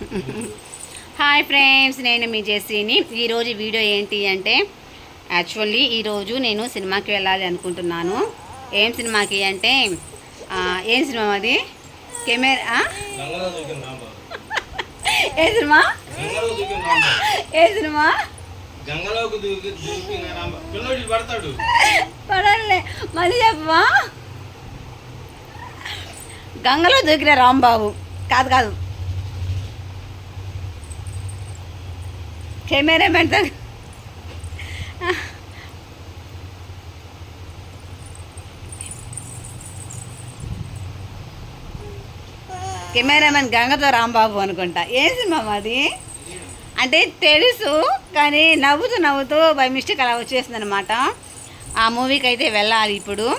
Hi friends నేను మీ జెసీని. ఈరోజు video ఏంటి అంటే యాక్చువల్లీ ఈరోజు నేను సినిమాకి వెళ్ళాలి అనుకుంటున్నాను. ఏం సినిమాకి అంటే ఏం సినిమా అది? కెమెరా? ఏ సినిమా? గంగలో ఏ సినిమా? పడలే మళ్ళీ చెప్పమా గంగలో దూకిన రాంబాబు. కాదు కాదు. కెమెరామెన్ తో- కెమెరామెన్ గంగతో రాంబాబు అనుకుంటా. ఏ సినిమా మాది? అంటే తెలుసు కానీ నవ్వుతూ నవ్వుతూ బై మిస్టేక్ అలా వచ్చేసింది అనమాట ఆ మూవీకి అయితే వెళ్ళాలి ఇప్పుడు.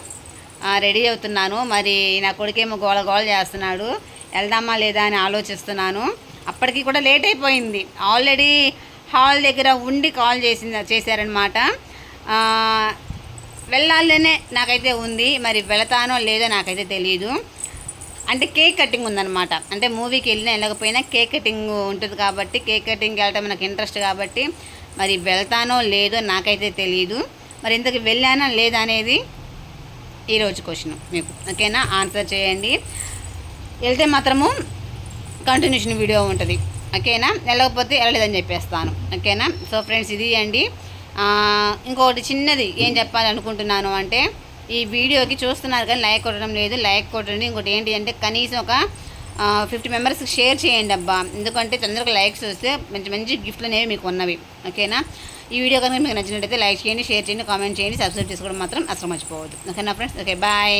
రెడీ అవుతున్నాను. మరి నా కొడుకేమో గోల గోల చేస్తున్నాడు. వెళ్దామా లేదా అని ఆలోచిస్తున్నాను. అప్పటికి కూడా లేట్ అయిపోయింది. ఆల్రెడీ హాల్ దగ్గర ఉండి కాల్ చేసింది చేశారనమాట వెళ్ళాలనే నాకైతే ఉంది మరి వెళతానో లేదో నాకైతే తెలియదు అంటే కేక్ కటింగ్ ఉందన్నమాట. అంటే మూవీకి వెళ్ళినా వెళ్ళకపోయినా కేక్ కటింగ్ ఉంటుంది కాబట్టి కేక్ కటింగ్కి వెళ్ళటం నాకు ఇంట్రెస్ట్ కాబట్టి మరి వెళ్తానో లేదో నాకైతే తెలియదు మరి ఇంతకు వెళ్ళానా లేదా అనేది ఈరోజు క్వశ్చన్ మీకు. ఓకేనా? ఆన్సర్ చేయండి. వెళ్తే మాత్రము కంటిన్యూషన్ వీడియో ఉంటుంది. ఓకేనా? వెళ్ళకపోతే వెళ్ళలేదని చెప్పేస్తాను. ఓకేనా? సో ఫ్రెండ్స్ ఇది అండి. ఇంకొకటి చిన్నది ఏం చెప్పాలనుకుంటున్నాను అంటే ఈ వీడియోకి చూస్తున్నారు కానీ లైక్ కొట్టడం లేదు. లైక్ కొట్టండి. ఇంకోటి ఏంటి అంటే కనీసం ఒక ఫిఫ్టీ మెంబర్స్కి షేర్ చేయండి అబ్బా. ఎందుకంటే తొందరగా లైక్స్ వస్తే మంచి మంచి గిఫ్ట్లు అనేవి మీకు ఉన్నవి. ఓకేనా? ఈ వీడియో కనుక మీకు నచ్చినట్టయితే లైక్ చేయండి షేర్ చేయండి కామెంట్ చేయండి సబ్స్క్రైబ్ చేసుకోవడం మాత్రం అసలు మర్చిపోవద్దు. ఓకేనా ఫ్రెండ్స్? Okay bye.